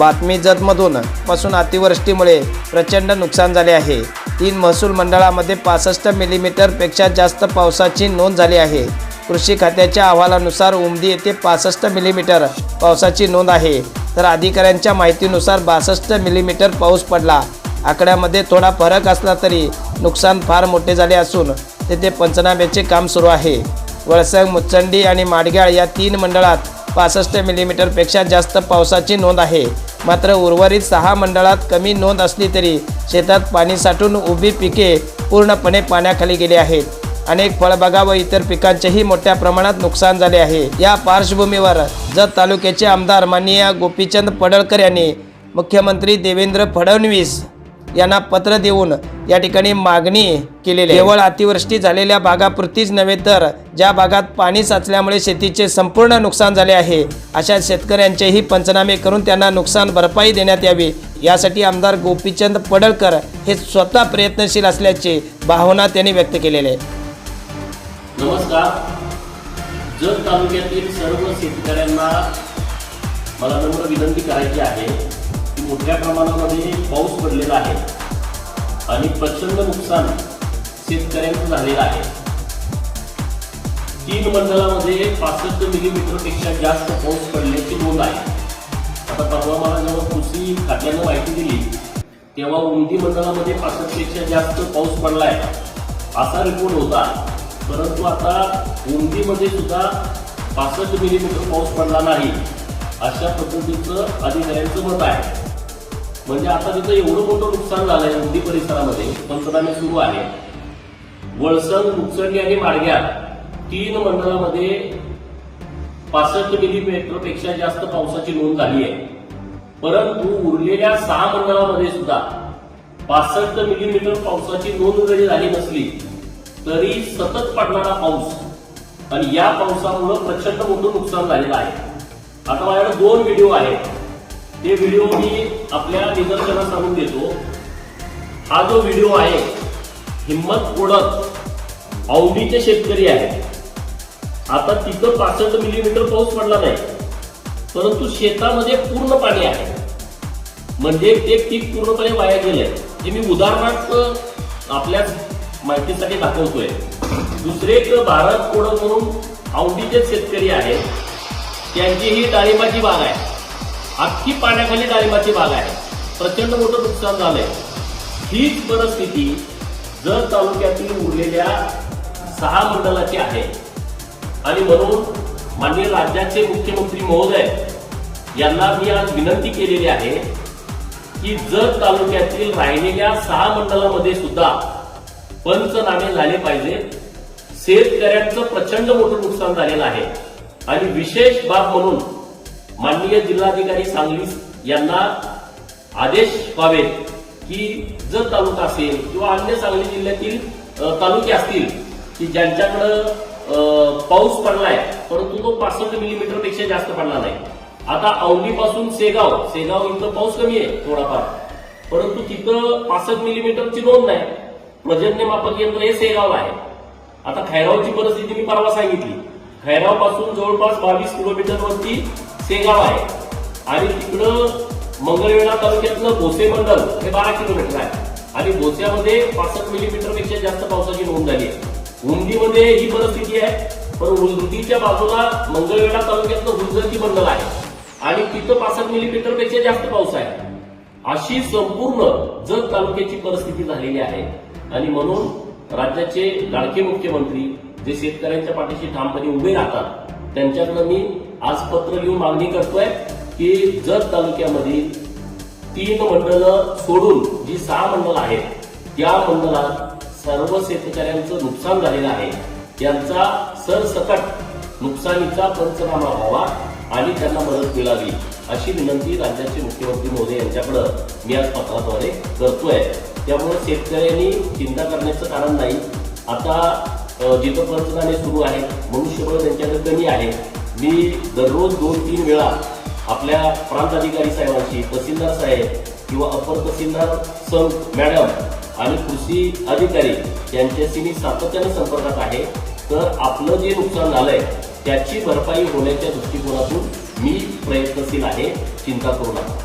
बातमी जतमधून पासून अतिवृष्टीमुळे प्रचंड नुकसान झाले आहे. तीन महसूल मंडळामध्ये पासष्ट मिलीमीटरपेक्षा जास्त पावसाची नोंद झाली आहे. कृषी खात्याच्या अहवालानुसार उमदी येथे पासष्ट मिलीमीटर पावसाची नोंद आहे. तर अधिकाऱ्यांच्या माहितीनुसार बासष्ट मिलीमीटर पाऊस पडला. आकड्यामध्ये थोडा फरक असला तरी नुकसान फार मोठे झाले असून तेथे पंचनाम्याचे काम सुरू आहे. वळसंग मुचंडी आणि माडगाळ या तीन मंडळात पासष्ट मिलीमीटरपेक्षा जास्त पावसाची नोंद आहे. मात्र उर्वरित सहा मंडळात कमी नोंद असली तरी शेतात पाणी साठून उभी पिके पूर्णपणे पाण्याखाली गेली आहेत. अनेक फळबागा व इतर पिकांचेही मोठ्या प्रमाणात नुकसान झाले आहे. या पार्श्वभूमीवर जत तालुक्याचे आमदार माननीय गोपीचंद पडळकर यांनी मुख्यमंत्री देवेंद्र फडणवीस यांना पत्र देऊन या ठिकाणी मागणी केलेली आहे. केवळ अतिवृष्टी झालेल्या भागापुरतीच नव्हे तर ज्या भागात पाणी साचल्यामुळे शेतीचे संपूर्ण नुकसान झाले आहे अशा शेतकऱ्यांचेही पंचनामे करून त्यांना नुकसान भरपाई देण्यात यावी. यासाठी आमदार गोपीचंद पडळकर हे स्वतः प्रयत्नशील असल्याचे भावना त्यांनी व्यक्त केलेले आहे. नमस्कार. जत तालुक्यातील सर्व शेतकऱ्यांना मला नम्र विनंती करायची आहे. मोठ्या प्रमाणामध्ये पाऊस पडलेला आहे. आणि प्रचंड नुकसान शेतकऱ्यांचं झालेलं आहे. तीन मंडळामध्ये पासष्ट मिलीमीटरपेक्षा जास्त पाऊस पडल्याची नोंद आहे. आता परवा मला जेव्हा कृषी खात्यानं माहिती दिली तेव्हा उंदी मंडळामध्ये पासष्टपेक्षा जास्त पाऊस पडलाय असा रिपोर्ट होता. परंतु आता उंदीमध्ये सुद्धा पासष्ट मिलीमीटर पाऊस पडला नाही अशा पद्धतीचं अधिकाऱ्यांचं मत आहे. म्हणजे आता तिथं एवढं मोठं नुकसान झालंय उंदी परिसरामध्ये पंचनामे सुरू आहे. वळसण मुकसंडी आणि माडग्या तीन मंडळामध्ये पासष्ट मिलीमीटरपेक्षा जास्त पावसाची नोंद झाली आहे. परंतु उरलेल्या सहा मंडळामध्ये सुद्धा पासष्ट मिलीमीटर पावसाची नोंद जरी झाली नसली तरी सतत पडणारा पाऊस आणि या पावसामुळं प्रचंड मोठं नुकसान झालेलं आहे. आता माझ्याकडे दोन व्हिडिओ आहेत. ते व्हिडिओ मी आपल्या निदर्शनास आणून देतो. हा जो व्हिडिओ आहे हिंमत कोडक औडीचे शेतकरी आहेत. आता तिथं पासष्ट मिलीमीटर पाऊस पडला नाही परंतु शेतामध्ये पूर्ण पाणी आहे. म्हणजे ते पीक पूर्णपणे वाया गेलंय. हे मी उदाहरणार्थ आपल्या माहितीसाठी दाखवतोय. दुसरे एक भारत कोडक म्हणून औडीचे शेतकरी आहेत. त्यांची ही डाळिंबाची बाग आहे. अख्खी पाण्याखाली डाळिंबाची बाग आहे. प्रचंड मोठं नुकसान झालंय. हीच परिस्थिती जर तालुक्यातील उरलेल्या सहा मंडळाची आहे. आणि म्हणून माननीय राज्याचे मुख्यमंत्री महोदय यांना मी आज विनंती केलेली आहे की जत तालुक्यातील राहिलेल्या सहा मंडळामध्ये सुद्धा पंचनामे झाले पाहिजे शेतकऱ्यांचं प्रचंड मोठं नुकसान झालेलं आहे. आणि विशेष बाब म्हणून माननीय जिल्हाधिकारी सांगली यांना आदेश व्हावेत की जर तालुका असेल किंवा अन्य सांगली जिल्ह्यातील तालुके असतील की ज्यांच्याकडं पाऊस पडलाय परंतु तो पासष्ट मिलीमीटरपेक्षा जास्त पडला नाही. आता औंढीपासून सेगाव सेगाव इथं पाऊस कमी आहे थोडाफार. परंतु तिथं पासष्ट मिलीमीटरची नोंद नाही. प्रजन्यमापक यंत्र हे सेगाव आहे. आता खैरावची परिस्थिती मी परवा सांगितली. खैरावपासून जवळपास बावीस किलोमीटरवरती सेगाव आहे. आणि तिकडं मंगळवेढा तालुक्यातलं भोसे मंडल हे बारा किलोमीटर आहे. आणि भोस्यामध्ये पासष्ट मिलीमीटरपेक्षा जास्त पावसाची नोंद झाली आहे. उंदीमध्ये ही परिस्थिती आहे पण उंदीच्या बाजूला मंगळवेढा तालुक्यातलं हुलजरची मंडल आहे. आणि तिथं पासष्ट मिलीमीटरपेक्षा जास्त पाऊस आहे. अशी संपूर्ण जत तालुक्याची परिस्थिती झालेली आहे. आणि म्हणून राज्याचे लाडके मुख्यमंत्री जे शेतकऱ्यांच्या पाठीशी ठामपणे उभे राहतात त्यांच्याकडनं मी आज पत्र लिहून मागणी करतोय की जत तालुक्यामध्ये तीन मंडळं सोडून जी सहा मंडळ आहेत त्या मंडळात सर्व शेतकऱ्यांचं नुकसान झालेलं आहे. त्यांचा सरसकट नुकसानीचा पंचनामा व्हावा आणि त्यांना मदत मिळावी अशी विनंती राज्याचे मुख्यमंत्री मोदी यांच्याकडं मी आज पत्राद्वारे करतोय. त्यामुळे शेतकऱ्यांनी चिंता करण्याचं कारण नाही. आता जिथं पंचनामे सुरू आहेत मनुष्यबळ त्यांच्याकडे कमी आहे. मी दररोज दोन तीन वेळा आपल्या प्रांत अधिकारी साहेबांशी तहसीलदार साहेब किंवा अपर तहसीलदार संघ मॅडम आणि कृषी अधिकारी यांच्याशी मी सातत्याने संपर्कात आहे. तर आपलं जे नुकसान झालंय त्याची भरपाई होण्याच्या दृष्टिकोनातून मी प्रयत्नशील आहे. चिंता करू नका.